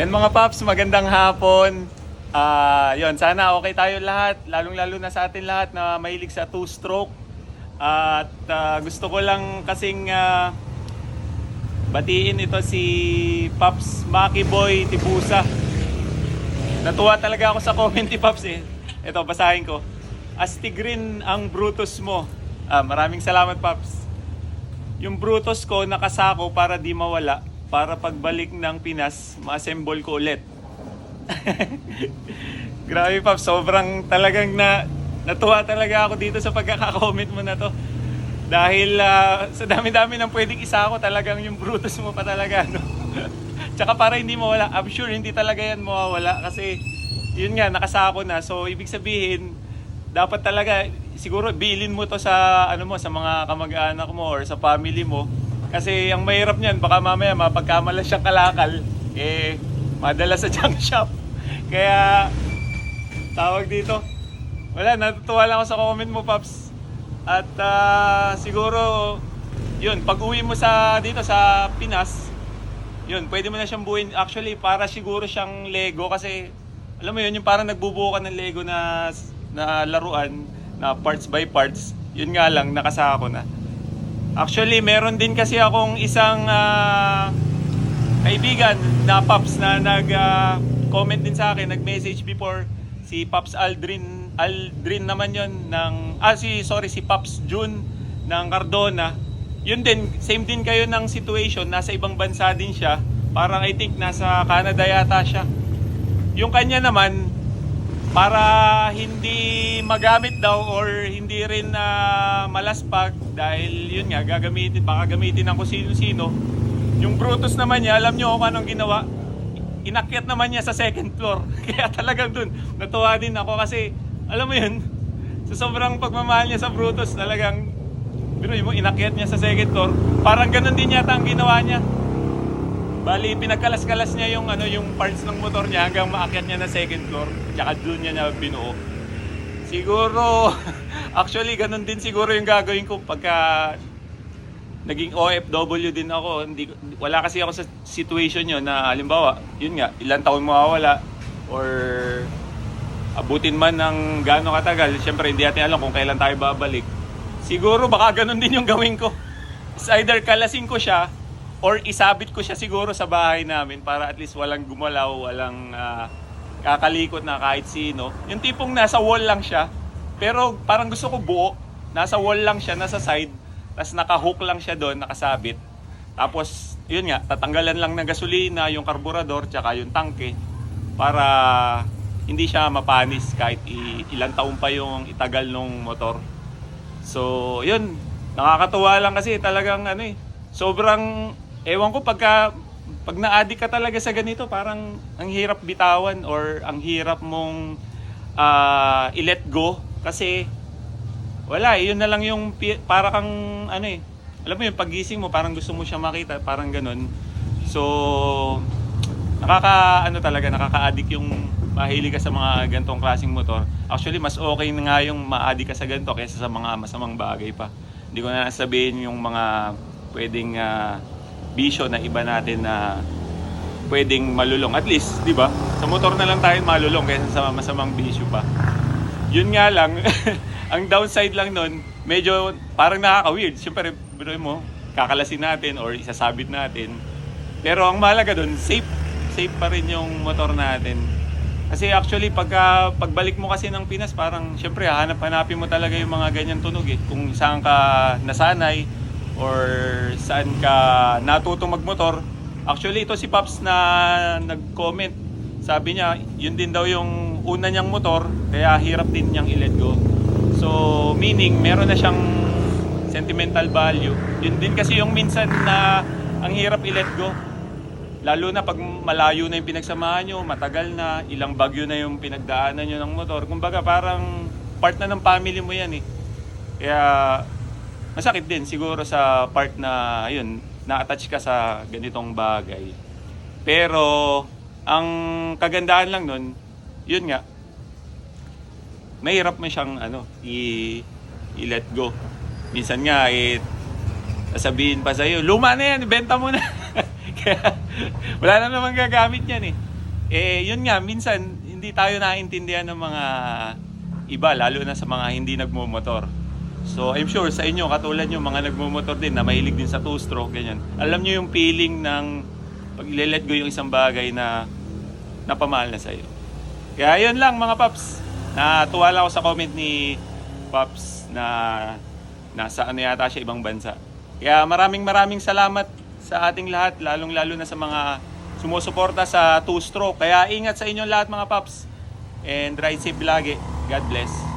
Yan mga paps, magandang hapon. Ah, yon sana okay tayo lahat, lalong-lalo na sa atin lahat na mahilig sa two-stroke. At ah, gusto ko lang kasing ah, batiin ito si Paps Maki Boy Tibusa. Natuwa talaga ako sa comment ni Paps eh. Ito, basahin ko. Astig rin ang Brutus mo. Ah, maraming salamat Paps. Yung Brutus ko nakasako para di mawala para pagbalik ng Pinas, ma-assemble ko ulit. Grabe Paps, sobrang talagang na natuwa talaga ako dito sa pagkaka-comment mo na to. Dahil ah, sa dami-dami ng pwedeng isa ako, talagang yung Brutus mo pa talaga, no? Tsaka para hindi mawala, I'm sure hindi talaga yan mawawala kasi yun nga, nakasako na. So, ibig sabihin, dapat talaga, siguro bilin mo to sa, ano mo, sa mga kamag-anak mo or sa family mo. Kasi ang mahirap niyan, baka mamaya mapagkamalas siyang kalakal, eh, madala sa junk shop. Kaya, tawag dito, wala, natutuwa lang ako sa comment mo, Paps. At ah, siguro, yun, pag uwi mo sa dito sa Pinas, yun, pwede mo na siyang buuin. Actually, para siguro siyang Lego kasi, alam mo yun, yung parang nagbubuo ka ng Lego na, na laruan, na parts by parts. Yun nga lang, nakasako na. Actually, meron din kasi akong isang ah, kaibigan na Paps na nag-comment din sa akin, nag-message before si Paps Aldrin Aldrin naman yon ng ah si sorry si Paps June ng Cardona. Yun din, same din kayo ng situation, nasa ibang bansa din siya. Parang I think nasa Canada yata siya. Yung kanya naman para hindi magamit daw or hindi rin na malaspag dahil yun nga gagamitin baka gamitin ng kung sino-sino. Yung Brutus naman niya, alam niyo kung anong ginawa? Inakyat naman niya sa second floor. Kaya talagang dun, natuwa din ako kasi, alam mo yun, sa sobrang pagmamahal niya sa Brutus, talagang, biro mo, inakyat niya sa second floor. Parang ganun din yata ang ginawa niya. Bali, pinagkalas-kalas niya yung, ano, yung parts ng motor niya hanggang maakyat niya na second floor. Tsaka doon niya na binuo. Siguro, actually, ganun din siguro yung gagawin ko pagka naging OFW din ako. Hindi, wala kasi ako sa situation yun na halimbawa, yun nga, ilang taon mawawala or abutin man ng gaano katagal. Siyempre, hindi natin alam kung kailan tayo babalik. Siguro, baka ganun din yung gawin ko. It's either kalasin ko siya or isabit ko siya siguro sa bahay namin para at least walang gumalaw, walang ah, kakalikot na kahit sino. Yung tipong nasa wall lang siya, pero parang gusto ko buo. Nasa wall lang siya, nasa side, tapos naka-hook lang siya doon, nakasabit. Tapos, yun nga, tatanggalan lang ng gasolina, yung karburador, tsaka yung tangke para hindi siya mapanis kahit ilang taon pa yung itagal ng motor. So, yun, nakakatuwa lang kasi talagang ano eh, sobrang, ewan ko pagka, pag na-addict ka talaga sa ganito, parang ang hirap bitawan or ang hirap mong ah, i-let go kasi wala, eh, yun na lang yung para kang ano eh. Alam mo yung pagising mo parang gusto mo siya makita, parang ganun. So nakaka ano talaga, nakaka-addict yung mahilig ka sa mga gantong klaseng motor. Actually, mas okay na nga yung ma-addict ka sa ganito kaysa sa mga masamang bagay pa. Hindi ko na sabihin yung mga pwedeng ah, bisyo na iba natin na pwedeng malulong. At least, di ba? Sa motor na lang tayo malulong kaysa sa masamang bisyo pa. Yun nga lang, ang downside lang nun, medyo parang nakaka-weird. Siyempre, binuin mo, kakalasin natin or isasabit natin. Pero ang mahalaga dun, safe. Safe pa rin yung motor natin. Kasi actually, pagka, pagbalik mo kasi ng Pinas, parang siyempre, hanap-hanapin mo talaga yung mga ganyan tunog eh. Kung saan ka nasanay or saan ka natutong magmotor. Actually, ito si Paps na nag-comment. Sabi niya, yun din daw yung una niyang motor, kaya hirap din niyang i-let go. So, meaning, meron na siyang sentimental value. Yun din kasi yung minsan na ang hirap i-let go. Lalo na pag malayo na yung pinagsamahan nyo, matagal na, ilang bagyo na yung pinagdaanan nyo ng motor. Kumbaga parang part na ng family mo yan eh. Kaya masakit din siguro sa part na yun, na-attach ka sa ganitong bagay. Pero ang kagandahan lang nun, yun nga, mahirap mo siyang ano, i, i-let go. Minsan nga, eh, sasabihin pa sa'yo, luma na yan, ibenta mo na. Kaya, wala na naman gagamit yan eh. Eh, yun nga, minsan, hindi tayo naintindihan ng mga iba, lalo na sa mga hindi nagmumotor. So, I'm sure sa inyo, katulad nyo, mga nagmumotor din na mahilig din sa two-stroke, ganyan. Alam nyo yung feeling ng pag ile-let go yung isang bagay na napamahal na sa'yo. Kaya yun lang mga paps. Natuwa lang ako sa comment ni Paps na nasa ano yata siya ibang bansa. Kaya maraming maraming salamat sa ating lahat, lalong lalo na sa mga sumusuporta sa two-stroke. Kaya ingat sa inyo lahat mga paps. And ride safe lagi. God bless.